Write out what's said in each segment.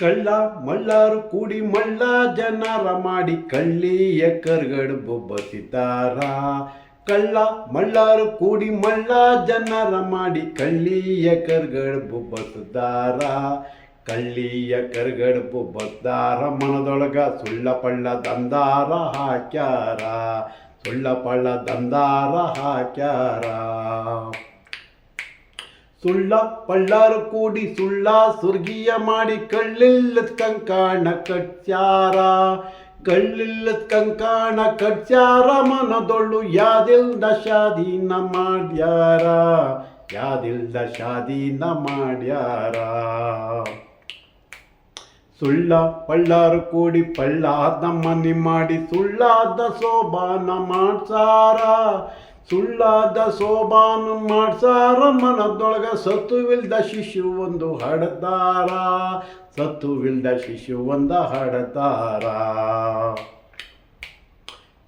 ಕಳ್ಳ ಮಳ್ಳಾರು ಕೂಡಿ ಮಳ್ಳ ಜನರ ಮಾಡಿ ಕಳ್ಳಿಯ ಕರ್ಗಡ್ ಬೊಬ್ಬಸಿತಾರ ಕಳ್ಳ ಮಳ್ಳಾರು ಕೂಡಿ ಮಳ್ಳ ಜನರ ಮಾಡಿ ಕಳ್ಳಿಯ ಕರ್ಗಡ್ ಬೊಬ್ಬಸುತ್ತಾರ ಕಳ್ಳಿಯ ಕರ್ಗಡ್ ಬೊಬ್ಬಸ್ದಾರ ಮನದೊಳಗ ಸುಳ್ಳ ಪಳ್ಳ ದಂದಾರ ಹಾಕ್ಯಾರ. ಸುಳ್ಳ ಪಳ್ಳ ದಂದಾರ ಹಾಕ್ಯಾರ. ಸುಳ್ಳ ಪಳ್ಳಾರು ಕೂಡಿ ಸುಳ್ಳ ಸುರ್ಗಿಯ ಮಾಡಿ ಕಳ್ಳಿಲ್ಲದ ಕಂಕಾಣ ಕಟ್ಸ್ಯಾರ. ಕಳ್ಳಿಲ್ಲದ ಕಂಕಾಣ ಕಟ್ಸ್ಯಾರ, ಮನದೊಳ್ಳು ಯಾದಿಲ್ದ ಶಾದೀನ ಮಾಡ್ಯಾರ. ಯಾದಿಲ್ದ ಶಾದೀನ ಮಾಡ್ಯಾರ. ಸುಳ್ಳ ಪಳ್ಳಾರು ಕೂಡಿ ಪಳ್ಳಾದ ಮನಿ ಮಾಡಿ ಸುಳ್ಳಾದ ಸೋಬಾನ ಮಾಡ್ಸಾರ. ಸುಳ್ಳಾದ ಸೋಬಾನು ಮಾಡ್ಸಾರ, ಮನದೊಳಗ ಸತ್ತುವಿಲ್ದ ಶಿಶು ಒಂದು ಹಡತಾರ. ಸತ್ತುವಿಲ್ದ ಶಿಶು ಒಂದ ಹಡತಾರ.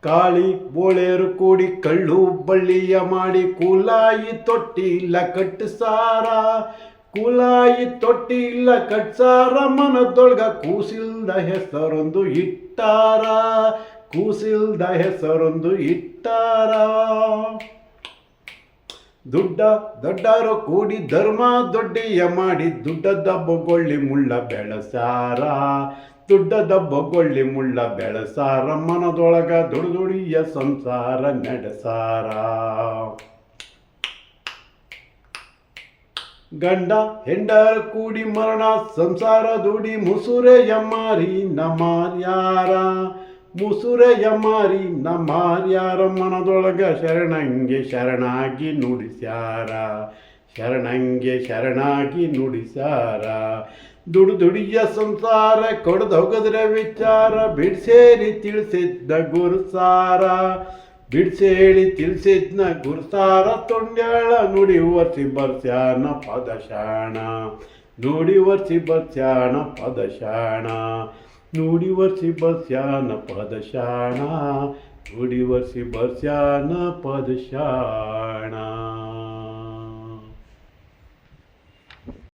ಕಾಳಿ ಬೋಳೆರು ಕೂಡಿ ಕಳ್ಳು ಬಳ್ಳಿಯ ಮಾಡಿ ಕೂಲಾಯಿ ತೊಟ್ಟಿಲ್ಲ ಕಟ್ಟಿಸಾರ. ಕೂಲಾಯಿ ತೊಟ್ಟಿಲ್ಲ ಕಟ್ಸಾರ, ಮನದೊಳಗ ಕೂಸಿಲ್ದ ಹೆಸರೊಂದು ಇಟ್ಟಾರ. ಕೂಸಿಲ್ದ ಹೆಸರೊಂದು ಇಟ್ಟಾರ. ದುಡ್ಡ ದೊಡ್ಡರು ಕೂಡಿ ಧರ್ಮ ದೊಡ್ಡಿಯ ಮಾಡಿ ದುಡ್ಡದ ಬೊಗೊಳ್ಳಿ ಮುಳ್ಳ ಬೆಳಸಾರ. ದುಡ್ಡದ ಬೊಗೊಳ್ಳಿ ಮುಳ್ಳ ಬೆಳಸಾರ, ಮನದೊಳಗ ದುಡಿದುಡಿಯ ಸಂಸಾರ ನಡೆಸಾರ. ಗಂಡ ಹೆಂಡರ ಕೂಡಿ ಮರಣ, ಸಂಸಾರ ದುಡಿ ಮುಸುರೆಯ ಮಾರಿ ನಮಾರ್ಯಾರ ಮುಸುರೆಯ ಮಾರಿ ಮನದೊಳಗ ಶರಣಂಗೆ ಶರಣಾಗಿ ನುಡಿಸ್ಯಾರ. ಶರಣಂಗೆ ಶರಣಾಗಿ ನುಡಿಸ್ಯಾರ. ದುಡು ದುಡಿಯ ಸಂಸಾರ, ಕೊಡದೊಗದ್ರೆ ವಿಚಾರ, ಬಿಡ್ಸೇರಿ ತಿಳಿಸಿದ್ದ ಗುರುಸಾರ. ಬಿಡ್ಸೇಳಿ ತಿಳಿಸಿದ್ನ ಗುರುಸಾರ ತೊಂಡ್ಯಾಳ ನುಡಿ ಒರ್ಸಿ ಬರ್ಸ್ಯಾನ ಪದಶಾಣ. ನುಡಿ ಒರ್ಸಿ ಬರ್ಸ್ಯಾಣ ಪದಶಾಣ. ನುಡಿ ವರ್ಸಿ ಬರ್ಸ್ಯಾನ ಪದಶಾಣ ನುಡಿ ವರ್ಸಿ ಬರ್ಸ್ಯಾನ ಪದಶಾಣ